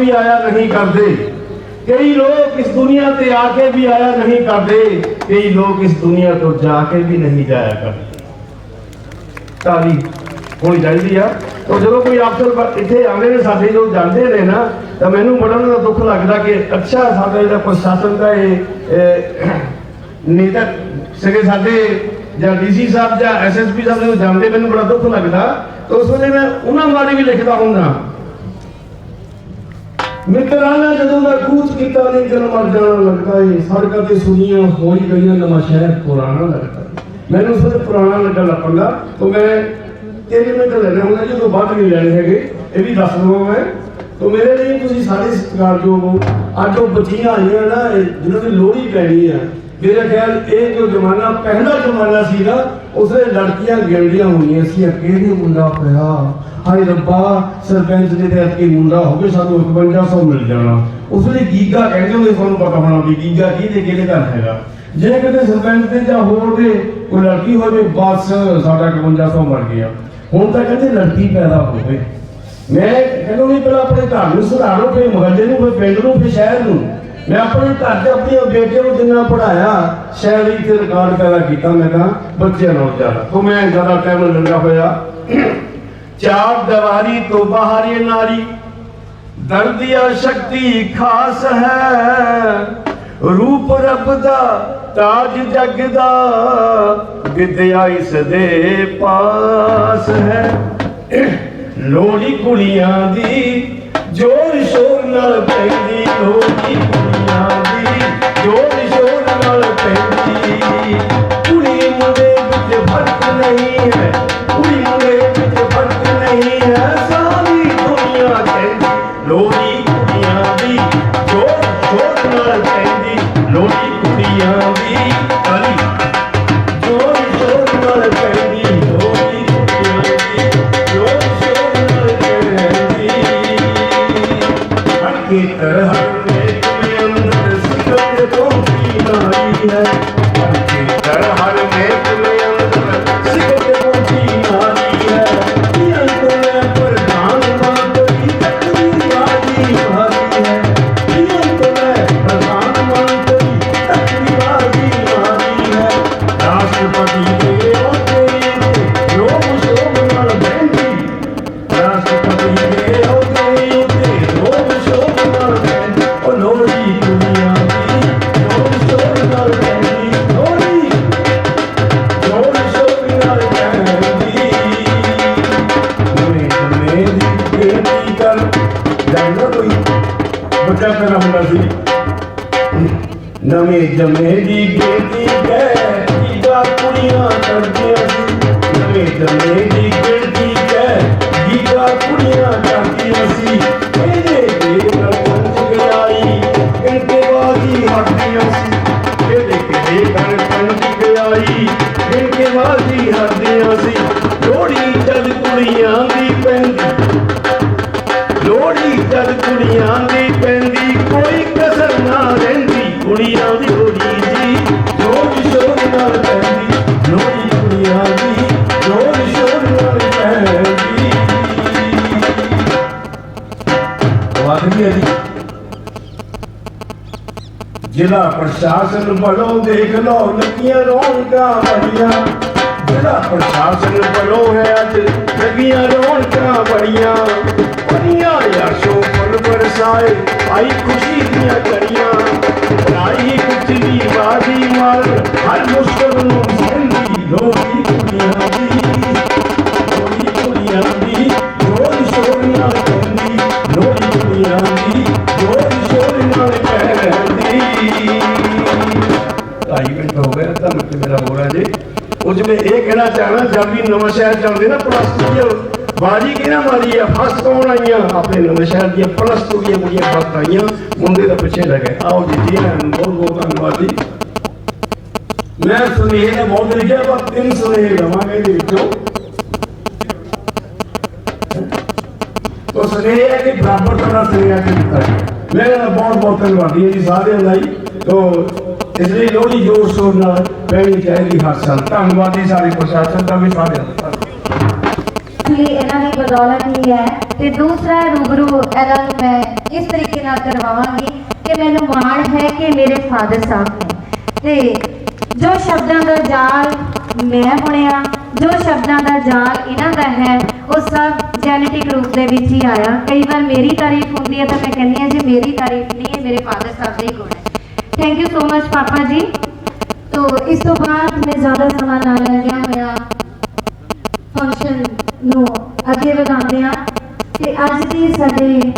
ਵੀ ਆਇਆ ਨਹੀਂ ਕਰਦੇ। ਕਈ ਲੋਕ ਇਸ ਦੁਨੀਆ ਤੇ ਆ ਕੇ ਵੀ ਆਇਆ ਨਹੀਂ ਕਰਦੇ। ਕਈ ਲੋਕ ਇਸ ਦੁਨੀਆ ਤੋਂ ਜਾ ਕੇ ਵੀ ਨਹੀਂ ਜਾਇਆ ਕਰਦੇ। ਤਾਲੀ ਹੋਣੀ ਚਾਹੀਦੀ ਆ। ਤਾਂ ਜਦੋਂ ਕੋਈ ਅਫਸਰ ਇੱਥੇ ਆਉਂਦੇ ਨੇ, ਸਾਡੇ ਜੋ ਜਾਂਦੇ ਨੇ ਨਾ, ਤਾਂ ਮੈਨੂੰ ਬੜਾ ਉਹਨਾਂ ਦਾ ਦੁੱਖ ਲੱਗਦਾ ਕਿ ਅੱਛਾ ਸਾਡਾ ਜਿਹੜਾ ਪ੍ਰਸ਼ਾਸਨ ਦਾ ਇਹ ਇਹ ਨੇਤਾ ਸਗੇ ਸਾਡੇ, ਜਾਂ ਡੀਸੀ ਸਾਹਿਬ ਜਾਂ ਐਸਐਸਪੀ ਸਾਹਿਬ ਜਦੋਂ ਜਾਂਦੇ, ਮੈਨੂੰ ਬੜਾ ਦੁੱਖ ਲੱਗਦਾ। ਤਾਂ ਉਸ ਵੇਲੇ ਮੈਂ ਉਹਨਾਂ ਬਾਰੇ ਵੀ ਲਿਖਦਾ ਹੁੰਦਾ। ਮਿੱਤਰਾਨਾ, ਜਦੋਂ ਦਾ ਕੂਚ ਕੀਤਾ ਨਹੀਂ ਜਨ ਮਰ ਜਾਣਾ ਲੱਗਦਾ ਏ ਸੜਕਾਂ ਤੇ ਸੁਨੀਆਂ ਹੋਈ ਗਈਆਂ, ਨਵਾਂ ਸ਼ਹਿਰ ਪੁਰਾਣਾ ਲੱਗਦਾ ਮੈਨੂੰ ਸਿਰ ਪੁਰਾਣਾ ਲੱਗਣ ਲੱਪੰਗਾ ਤਾਂ ਮੈਂ ਤੇਰੇ ਮਿੰਟ ਲੈਣੇ ਹੁੰਦਾ, ਜਦੋਂ ਬਾਅਦ ਨਹੀਂ ਲੈਣੇ ਹੈਗੇ, ਇਹ ਵੀ ਦੱਸ ਦਵਾਂ ਮੈਂ। ਤਾਂ ਮੇਰੇ ਲਈ ਤੁਸੀਂ ਸਾਰੇ ਸਤਿਕਾਰਯੋਗ ਹੋ। ਅੱਜ ਉਹ ਬੱਚੀਆਂ ਆਈਆਂ ਨਾ ਜਿਹਨਾਂ ਦੀ ਲੋਹੜੀ ਪੈਣੀ ਆ ਮੇਰਾ ਖਿਆਲ ਇਹ ਜੋ ਜ਼ਮਾਨਾ, ਪਹਿਲਾ ਜ਼ਮਾਨਾ ਸੀ ਨਾ ਉਸਦੇ ਲੜਕੀਆਂ ਗਿਣਦੀਆਂ ਹੋਈਆਂ ਸੀ ਕਿਹਦੇ ਮੁੰਡਾ ਪਿਆ ਹਾਏ ਰੱਬਾ, ਸਰਪੰਚ ਦੇ ਤੇ ਅੱਗੇ ਮੁੰਡਾ ਹੋਵੇ ਸਾਨੂੰ 5100 ਮਿਲ ਜਾਣਾ। ਉਸ ਗੀਗਾ ਕਹਿੰਦੇ ਹੁੰਦੇ ਸਾਨੂੰ ਪਤਾ ਹੋਣਾ ਵੀ ਗੀਗਾ ਕਿਹਦੇ ਕਿਹਦੇ ਘਰ ਹੈਗਾ। ਜੇ ਕਿਤੇ ਸਰਪੰਚ ਦੇ ਜਾਂ ਹੋਰ ਦੇ ਕੋਈ ਲੜਕੀ ਹੋਵੇ, ਬਸ ਸਾਡਾ 5100 ਮਰ ਗਿਆ। ਹੁਣ ਤਾਂ ਕਹਿੰਦੇ ਲੜਕੀ ਪੈਦਾ ਹੋਵੇ ਮੈਂ ਕਹਿੰਦਾ ਵੀ ਪਹਿਲਾਂ ਆਪਣੇ ਘਰ ਨੂੰ ਸੁਧਾਰੋ, ਫਿਰ ਮੁਹੱਲੇ ਨੂੰ, ਫਿਰ ਪਿੰਡ ਨੂੰ, ਫਿਰ ਸ਼ਹਿਰ ਨੂੰ। ਮੈਂ ਆਪਣੇ ਘਰ ਦੇ ਆਪਣੀਆਂ ਬੇਟੀਆਂ ਨੂੰ ਜਿੰਨਾ ਪੜਾਇਆ ਸ਼ਹਿਰ ਤੇ ਰਿਕਾਰਡ ਪੈਦਾ ਕੀਤਾ ਮੈਂ ਕਹਾ ਬੱਚਿਆਂ ਨਾਲ ਜ਼ਿਆਦਾ। ਤੋਂ ਮੈਂ ਜ਼ਿਆਦਾ ਟਾਈਮ ਲੰਗਾ ਹੋਇਆ। ਚਾਰ ਦੀਵਾਰੀ ਤੋਂ ਬਾਹਰ ਇਹ ਨਾਰੀ ਦਰਦੀਆ ਸ਼ਕਤੀ ਖਾਸ ਹੈ। ਰੂਪ ਰੱਬ ਦਾ, ਤਾਜ ਜਗ ਦਾ, ਵਿਦਿਆ ਇਸ ਦੇ ਪਾਸ ਹੈ। ਲੋੜੀ ਕੁੜੀਆਂ ਦੀ ਜੋਰ ਸ਼ੋਰ ਨਾਲ ਪੈਂਦੀ ਲੋੜੀ ਜੋਰ ਸ਼ੋਰ ਨਾਲ ਪੈਂਦੀ। ਕੁੜੀ ਮੁੰਡੇ ਵਿੱਚ ਫ਼ਰਕ ਨਹੀਂ ਹੈ। ਕੁੜੀ ਮੁੰਡੇ ਵਿੱਚ ਫ਼ਰਕ ਨਹੀਂ ਹੈ। ਸਾਰੀ ਦੁਨੀਆ ਕਹਿੰਦੀ ਲੋੜੀ ਕੁੜੀਆਂ ਦੀ। ਜੋਰ ਸ਼ੋਰ ਨਾਲ ਪੈਂਦੀ ਲੋੜੀ ਕੁੜੀਆਂ ਦੀ। ਕਾਲੀ ਜੋਰ ਬੱਚਾ ਪੈਦਾ ਹੁੰਦਾ ਸੀ। ਨਵੇਂ ਜਮੇ ਦੀ ਬੇਟੀ ਗੈ ਕੀਦਾ ਕੁੜੀਆਂ ਕਰਦੀਆਂ ਸੀ। ਨਵੇਂ ਜਮੇ ਦੀ ਬੇਟੀ ਗੈ ਕੀਦਾ ਕੁੜੀਆਂ ਕਰਦੀਆਂ ਸੀ। ਇਹਦੇ ਦੇ ਨਾਲ ਗਈ ਕਿੰਤੇ ਬਾਜੀ ਹੱਦੀਆਂ ਸੀ। ਇਹਦੇ ਕਿਤੇ ਕਰ ਪੰਜ ਗਈ ਕਿੰਤੇ ਬਾਜੀ ਹੱਦੀਆਂ ਸੀ। ਲੋੜੀ ਚੱਲ ਕੁੜੀਆਂ ਦੀ ਜ਼ਿਲ੍ਹਾ ਪ੍ਰਸ਼ਾਸਨ ਵੱਲੋਂ ਦੇਖ ਲਓ ਲੱਗੀਆਂ ਰੌਣਕਾਂ ਬੜੀਆਂ ਜ਼ਿਲ੍ਹਾ ਪ੍ਰਸ਼ਾਸਨ ਵੱਲੋਂ ਹੈ ਅੱਜ ਲੱਗੀਆਂ ਰੌਣਕਾਂ ਬੜੀਆਂ ਬੜੀਆਂ ਯਾਸ਼ੋ ਫੁੱਲ ਬਰਸਾਏ ਆਈ ਖੁਸ਼ੀ ਦੀਆਂ ਕੜੀਆਂ ਰਾਈ ਕੁਚਲੀ ਬਾਜੀ ਮਾਰ, ਹਰ ਮੁਸ਼ਕਲ ਨੂੰ ਸੰਦੀ ਲੋਕੀ ਕੁੜੀਆਂ ਦੀ। ਲੋਕੀ ਕੁੜੀਆਂ ਦੀ, ਜੋਰ ਸ਼ੋਰ ਨਾਲ ਕਹਿੰਦੀ ਲੋਕੀ ਕੁੜੀਆਂ ਦੀ, ਜੋਰ ਸ਼ੋਰ ਨਾਲ ਕਹਿੰਦੀ ਢਾਈ ਮਿੰਟ ਹੋ ਗਏ ਤਾਂ ਮਿੰਟ ਮੇਰਾ ਹੋ ਰਿਹਾ ਜੀ ਉਸ ਵਿੱਚ ਇਹ ਕਹਿਣਾ ਚਾਹਣਾ ਜਦ ਵੀ ਨਵਾਂ ਸ਼ਹਿਰ ਚੱਲਦੇ ਨਾ ਪਲੱਸ 2 ਦੀ ਬਾਜੀ ਕਿਹਨਾਂ ਮਾਰੀ ਆ ਫਸਟ ਕੌਣ ਆਈਆਂ ਆਪਣੇ ਨਵੇਂ ਸ਼ਹਿਰ ਦੀਆਂ ਪਲੱਸ 2 ਦੀਆਂ ਕੁੜੀਆਂ ਫਸਟ ਆਈਆਂ ਮੁੰਡੇ ਤਾਂ ਪਿੱਛੇ ਲੱਗੇ ਆਓ ਜੀ ਜੀ ਆਇਆਂ ਨੂੰ ਬਹੁਤ ਬਹੁਤ ਧੰਨਵਾਦ ਜੀ ਮੈਂ ਸੁਨੇਹੇ ਦਾ ਬਹੁਤ ਲਿਖਿਆ ਪਰ ਤਿੰਨ ਸੁਨੇਹੇ ਲਵਾਂਗੇ ਇਹਦੇ ਵਿੱਚੋਂ ਤੋ ਸੁਨੇਹੇ ਹੈ ਕਿ ਬਰਾਬਰ ਤਰ੍ਹਾਂ ਸੁਨੇਹਾ ਕਿ ਦਿੱਤਾ ਗਿਆ ਮੇਰਾ ਤਾਂ ਬਹੁਤ ਬਹੁਤ ਧੰਨਵਾਦੀ ਹੈ ਜੀ ਸਾਰਿਆਂ ਦਾ ਹੀ ਤੋ ਇਸ ਲਈ ਲੋਹੜੀ ਜੋਰ ਸ਼ੋਰ ਨਾਲ ਪੈਣੀ ਚਾਹੀਦੀ ਹਰ ਸਾਲ। ਧੰਨਵਾਦ ਸਾਰੇ ਪ੍ਰਸ਼ਾਸਨ ਦਾ ਵੀ, ਸਾਰਿਆਂ ਦਾ। ਲਈ ਇਹਨਾਂ ਦੀ ਬਦੌਲਤ ਹੀ ਹੈ ਤੇ ਦੂਸਰਾ ਰੂਬਰੂ ਇਹਨਾਂ ਨੂੰ ਮੈਂ ਇਸ ਤਰੀਕੇ ਨਾਲ ਕਰਵਾਵਾਂਗੀ ਕਿ ਮੈਨੂੰ ਮਾਣ ਹੈ ਕਿ ਮੇਰੇ ਫਾਦਰ ਸਾਹਿਬ ਨੇ। ਤੇ ਜੋ ਸ਼ਬਦਾਂ ਦਾ ਜਾਲ ਮੈਂ ਬੁਣਿਆ, ਜੋ ਸ਼ਬਦਾਂ ਦਾ ਜਾਲ ਇਹਨਾਂ ਦਾ ਹੈ, ਉਹ ਸਭ ਜੈਨੇਟਿਕ ਰੂਪ ਦੇ ਵਿੱਚ ਹੀ ਆਇਆ। ਕਈ ਵਾਰ ਮੇਰੀ ਤਾਰੀਫ ਹੁੰਦੀ ਹੈ ਤਾਂ ਮੈਂ ਕਹਿੰਦੀ ਹਾਂ ਜੀ, ਮੇਰੀ ਤਾਰੀਫ ਨਹੀਂ ਹੈ, ਮੇਰੇ ਫਾਦਰ ਸਾਹਿਬ ਦੇ ਹੀ ਗੁਣ ਹੈ। ਥੈਂਕ ਯੂ ਸੋ ਮਚ ਪਾਪਾ ਜੀ ਤੋ ਇਸ ਤੋਂ ਬਾਅਦ ਮੈਂ ਜ਼ਿਆਦਾ ਸਮਾਂ ਨਾ ਲੈਂਦਿਆਂ ਹੋਇਆ ਫੰਕਸ਼ਨ ਨੂੰ ਅੱਗੇ ਵਧਾਉਂਦੇ ਆ ਤੇ ਅੱਜ ਦੀ ਸਾਡੇ